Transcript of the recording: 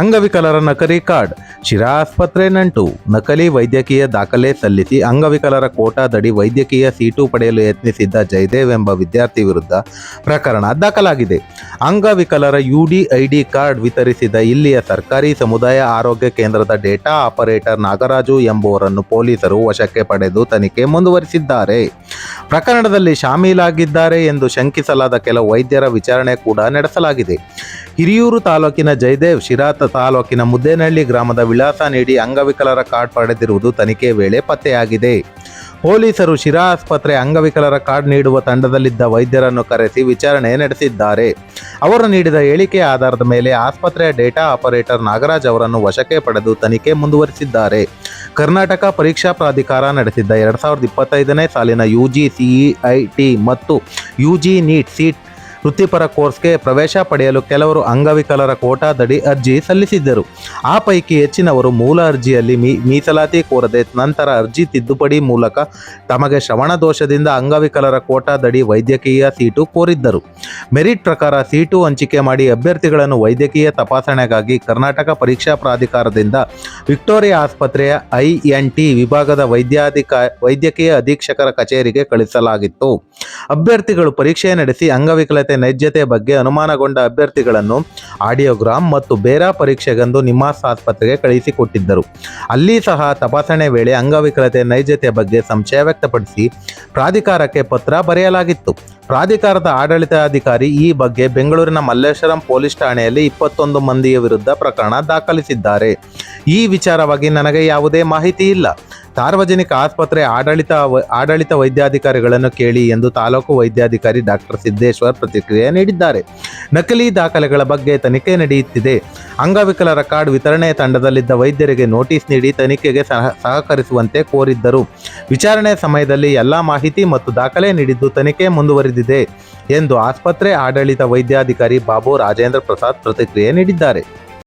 ಅಂಗವಿಕಲರ ನಕಲಿ ಕಾರ್ಡ್. ಶಿರಾ ಆಸ್ಪತ್ರೆ ನಂಟು. ನಕಲಿ ವೈದ್ಯಕೀಯ ದಾಖಲೆ ಸಲ್ಲಿಸಿ ಅಂಗವಿಕಲರ ಕೋಟಾದಡಿ ವೈದ್ಯಕೀಯ ಸೀಟು ಪಡೆಯಲು ಯತ್ನಿಸಿದ್ದ ಜಯದೇವ್ ಎಂಬ ವಿದ್ಯಾರ್ಥಿ ವಿರುದ್ಧ ಪ್ರಕರಣ ದಾಖಲಾಗಿದೆ. ಅಂಗವಿಕಲರ ಯುಡಿಐಡಿ ಕಾರ್ಡ್ ವಿತರಿಸಿದ ಇಲ್ಲಿಯ ಸರ್ಕಾರಿ ಸಮುದಾಯ ಆರೋಗ್ಯ ಕೇಂದ್ರದ ಡೇಟಾ ಆಪರೇಟರ್ ನಾಗರಾಜು ಎಂಬುವರನ್ನು ಪೊಲೀಸರು ವಶಕ್ಕೆ ಪಡೆದು ತನಿಖೆ ಮುಂದುವರಿಸಿದ್ದಾರೆ. ಪ್ರಕರಣದಲ್ಲಿ ಶಾಮೀಲಾಗಿದ್ದಾರೆ ಎಂದು ಶಂಕಿಸಲಾದ ಕೆಲ ವೈದ್ಯರ ವಿಚಾರಣೆ ಕೂಡ ನಡೆಸಲಾಗಿದೆ. ಹಿರಿಯೂರು ತಾಲೂಕಿನ ಜಯದೇವ್ ಶಿರಾ ತಾಲೂಕಿನ ಮುದ್ದೇನಹಳ್ಳಿ ಗ್ರಾಮದ ವಿಳಾಸ ನೀಡಿ ಅಂಗವಿಕಲರ ಕಾರ್ಡ್ ಪಡೆದಿರುವುದು ತನಿಖೆ ವೇಳೆ ಪತ್ತೆಯಾಗಿದೆ. ಪೊಲೀಸರು ಶಿರಾ ಆಸ್ಪತ್ರೆ ಅಂಗವಿಕಲರ ಕಾರ್ಡ್ ನೀಡುವ ತಂಡದಲ್ಲಿದ್ದ ವೈದ್ಯರನ್ನು ಕರೆಸಿ ವಿಚಾರಣೆ ನಡೆಸಿದ್ದಾರೆ. ಅವರು ನೀಡಿದ ಹೇಳಿಕೆ ಆಧಾರದ ಮೇಲೆ ಆಸ್ಪತ್ರೆಯ ಡೇಟಾ ಆಪರೇಟರ್ ನಾಗರಾಜ್ ಅವರನ್ನು ವಶಕ್ಕೆ ಪಡೆದು ತನಿಖೆ ಮುಂದುವರಿಸಿದ್ದಾರೆ. ಕರ್ನಾಟಕ ಪರೀಕ್ಷಾ ಪ್ರಾಧಿಕಾರ ನಡೆಸಿದ್ದ ಎರಡ್ ಸಾವಿರದ ಇಪ್ಪತ್ತೈದನೇ ಸಾಲಿನ ಯು ಜಿ ಸಿಇಐಟಿ ಮತ್ತು ಯುಜಿ ನೀಟ್ ಸೀಟ್ ವೃತ್ತಿಪರ ಕೋರ್ಸ್ಗೆ ಪ್ರವೇಶ ಪಡೆಯಲು ಕೆಲವರು ಅಂಗವಿಕಲರ ಕೋಟಾದಡಿ ಅರ್ಜಿ ಸಲ್ಲಿಸಿದ್ದರು. ಆ ಪೈಕಿ ಹೆಚ್ಚಿನವರು ಮೂಲ ಅರ್ಜಿಯಲ್ಲಿ ಮೀಸಲಾತಿ ಕೋರದೆ ನಂತರ ಅರ್ಜಿ ತಿದ್ದುಪಡಿ ಮೂಲಕ ತಮಗೆ ಶ್ರವಣ ದೋಷದಿಂದ ಅಂಗವಿಕಲರ ಕೋಟಾದಡಿ ವೈದ್ಯಕೀಯ ಸೀಟು ಕೋರಿದ್ದರು. ಮೆರಿಟ್ ಪ್ರಕಾರ ಸೀಟು ಹಂಚಿಕೆ ಮಾಡಿ ಅಭ್ಯರ್ಥಿಗಳನ್ನು ವೈದ್ಯಕೀಯ ತಪಾಸಣೆಗಾಗಿ ಕರ್ನಾಟಕ ಪರೀಕ್ಷಾ ಪ್ರಾಧಿಕಾರದಿಂದ ವಿಕ್ಟೋರಿಯಾ ಆಸ್ಪತ್ರೆಯ ಐಎನ್ಟಿ ವಿಭಾಗದ ವೈದ್ಯಾಧಿಕ, ವೈದ್ಯಕೀಯ ಅಧೀಕ್ಷಕರ ಕಚೇರಿಗೆ ಕಳಿಸಲಾಗಿತ್ತು. ಅಭ್ಯರ್ಥಿಗಳು ಪರೀಕ್ಷೆ ನಡೆಸಿ ಅಂಗವಿಕಲತೆ ನೈಜತೆ ಬಗ್ಗೆ ಅನುಮಾನಗೊಂಡ ಅಭ್ಯರ್ಥಿಗಳನ್ನು ಆಡಿಯೋಗ್ರಾಮ್ ಮತ್ತು ಬೇರಾ ಪರೀಕ್ಷೆಗೆಂದು ನಿಮ್ಮಾಸ್ ಆಸ್ಪತ್ರೆಗೆ ಕಳುಹಿಸಿಕೊಟ್ಟಿದ್ದರು ಅಲ್ಲಿ ಸಹ ತಪಾಸಣೆ ವೇಳೆ ಅಂಗವಿಕಲತೆ, ನೈಜತೆ ಬಗ್ಗೆ ಸಂಶಯ ವ್ಯಕ್ತಪಡಿಸಿ ಪ್ರಾಧಿಕಾರಕ್ಕೆ ಪತ್ರ ಬರೆಯಲಾಗಿತ್ತು. ಪ್ರಾಧಿಕಾರದ ಆಡಳಿತಾಧಿಕಾರಿ ಈ ಬಗ್ಗೆ ಬೆಂಗಳೂರಿನ ಮಲ್ಲೇಶ್ವರಂ ಪೊಲೀಸ್ ಠಾಣೆಯಲ್ಲಿ ಇಪ್ಪತ್ತೊಂದು ಮಂದಿಯ ವಿರುದ್ಧ ಪ್ರಕರಣ ದಾಖಲಿಸಿದ್ದಾರೆ. ಈ ವಿಚಾರವಾಗಿ ನನಗೆ ಯಾವುದೇ ಮಾಹಿತಿ ಇಲ್ಲ. ಸಾರ್ವಜನಿಕ ಆಸ್ಪತ್ರೆ ಆಡಳಿತ ಆಡಳಿತ ವೈದ್ಯಾಧಿಕಾರಿಗಳನ್ನು ಕೇಳಿ ಎಂದು ತಾಲೂಕು ವೈದ್ಯಾಧಿಕಾರಿ ಡಾಕ್ಟರ್ ಸಿದ್ದೇಶ್ವರ್ ಪ್ರತಿಕ್ರಿಯೆ ನೀಡಿದ್ದಾರೆ. ನಕಲಿ ದಾಖಲೆಗಳ ಬಗ್ಗೆ ತನಿಖೆ ನಡೆಯುತ್ತಿದೆ. ಅಂಗವಿಕಲರ ಕಾರ್ಡ್ ವಿತರಣೆ ತಂಡದಲ್ಲಿದ್ದ ವೈದ್ಯರಿಗೆ ನೋಟಿಸ್ ನೀಡಿ ತನಿಖೆಗೆ ಸಹ, ಸಹಕರಿಸುವಂತೆ ಕೋರಿದ್ದರು. ವಿಚಾರಣೆ ಸಮಯದಲ್ಲಿ ಎಲ್ಲ ಮಾಹಿತಿ ಮತ್ತು ದಾಖಲೆ ನೀಡಿದ್ದು ತನಿಖೆ ಮುಂದುವರಿದಿದೆ ಎಂದು ಆಸ್ಪತ್ರೆ ಆಡಳಿತ ವೈದ್ಯಾಧಿಕಾರಿ ಬಾಬು ರಾಜೇಂದ್ರ ಪ್ರಸಾದ್ ಪ್ರತಿಕ್ರಿಯೆ ನೀಡಿದ್ದಾರೆ.